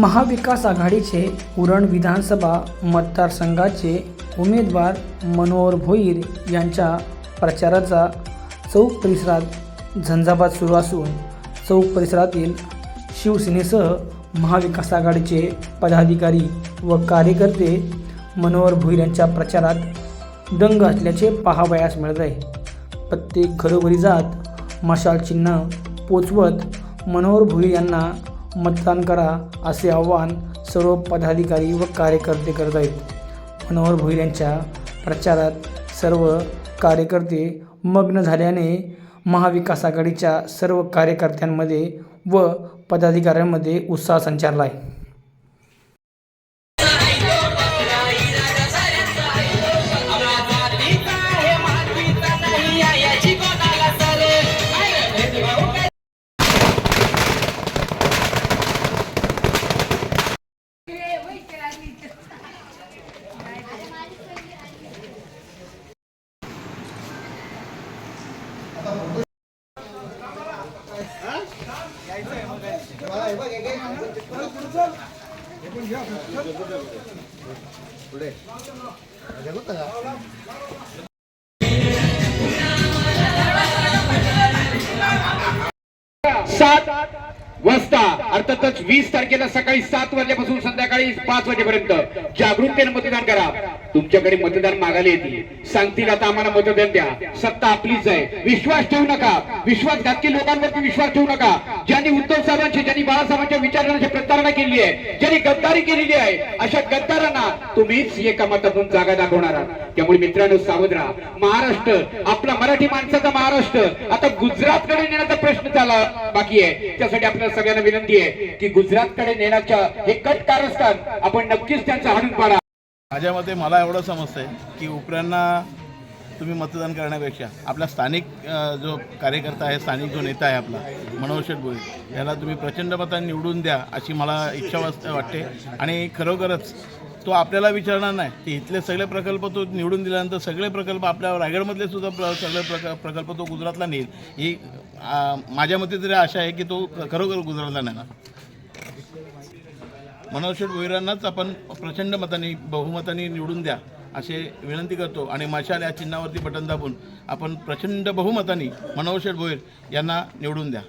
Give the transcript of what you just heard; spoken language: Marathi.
महाविकास आघाडीचे उरण विधानसभा मतदारसंघाचे उमेदवार मनोहर भोईर यांच्या प्रचाराचा चौक परिसरात झंझावात सुरू असून चौक परिसरातील शिवसेनेसह महाविकास आघाडीचे पदाधिकारी व कार्यकर्ते मनोहर भोईर यांच्या प्रचारात दंग असल्याचे पाहावयास मिळत आहे. प्रत्येक घरोघरी जात मशाल चिन्ह पोचवत मनोहर भोईर यांना मतदान करा असे आवाहन सर्व पदाधिकारी व कार्यकर्ते करत आहेत. मनोहर भोईर यांच्या प्रचारात सर्व कार्यकर्ते मग्न झाल्याने महाविकास आघाडीच्या सर्व कार्यकर्त्यांमध्ये व पदाधिकाऱ्यांमध्ये उत्साह संचारला आहे. सात वाजता अर्थातच वीस तारखेला सकाळी सात वाजल्यापासून संध्याकाळी पाच वाजेपर्यंत जागरूकतेने मतदान करा. तुमच्याकडे मतदान मागायला येतील सांगतील आता आम्हाला मतदान द्या. सत्ता आपलीच आहे. विश्वास ठेवू नका. विश्वासघातकी लोकांवरती विश्वास ठेवू नका. ज्यांनी उद्धव साहेबांची ज्यांनी बाळासाहेबांच्या विचारांची प्रतारणा केली आहे ज्यांनी गद्दारी केलेली आहे अशा गद्दारांना तुम्हीच एका मतातून जागा दाखवणार आहात. त्यामुळे मित्रांनो सावध राहा. महाराष्ट्र आपला मराठी माणसाचा महाराष्ट्र. आता गुजरात कडे नेण्याचा प्रश्न चाला बाकी आहे. त्यासाठी आपल्याला सगळ्यांना विनंती आहे की गुजरात कडे नेण्याच्या हे कट कारस्थान आपण नक्कीच त्यांचा हाणून पाडा. माझ्या मते मला एवढं समजतंय की उपऱ्यांना तुम्ही मतदान करण्यापेक्षा आपला स्थानिक जो कार्यकर्ता आहे स्थानिक जो नेता आहे आपला मनोहर शेठ याला तुम्ही प्रचंड मतांनी निवडून द्या अशी मला इच्छा वाटते. आणि खरोखरच तो आपल्याला विचारणार नाही. की इथले सगळे प्रकल्प तो निवडून दिल्यानंतर सगळे प्रकल्प आपल्या रायगडमधले सुद्धा प्र सगळे प्रक प्रकल्प तो गुजरातला नेईल. ही माझ्या मते तरी आशा आहे की तो खरोखर गुजरातला नेणार. मनोहर शेठ भोईरांनाच आपण प्रचंड मताने बहुमताने निवडून द्या असे विनंती करतो. आणि मशाल या चिन्हावरती बटन दाबून आपण प्रचंड बहुमताने मनोहर शेठ भोईर यांना निवडून द्या.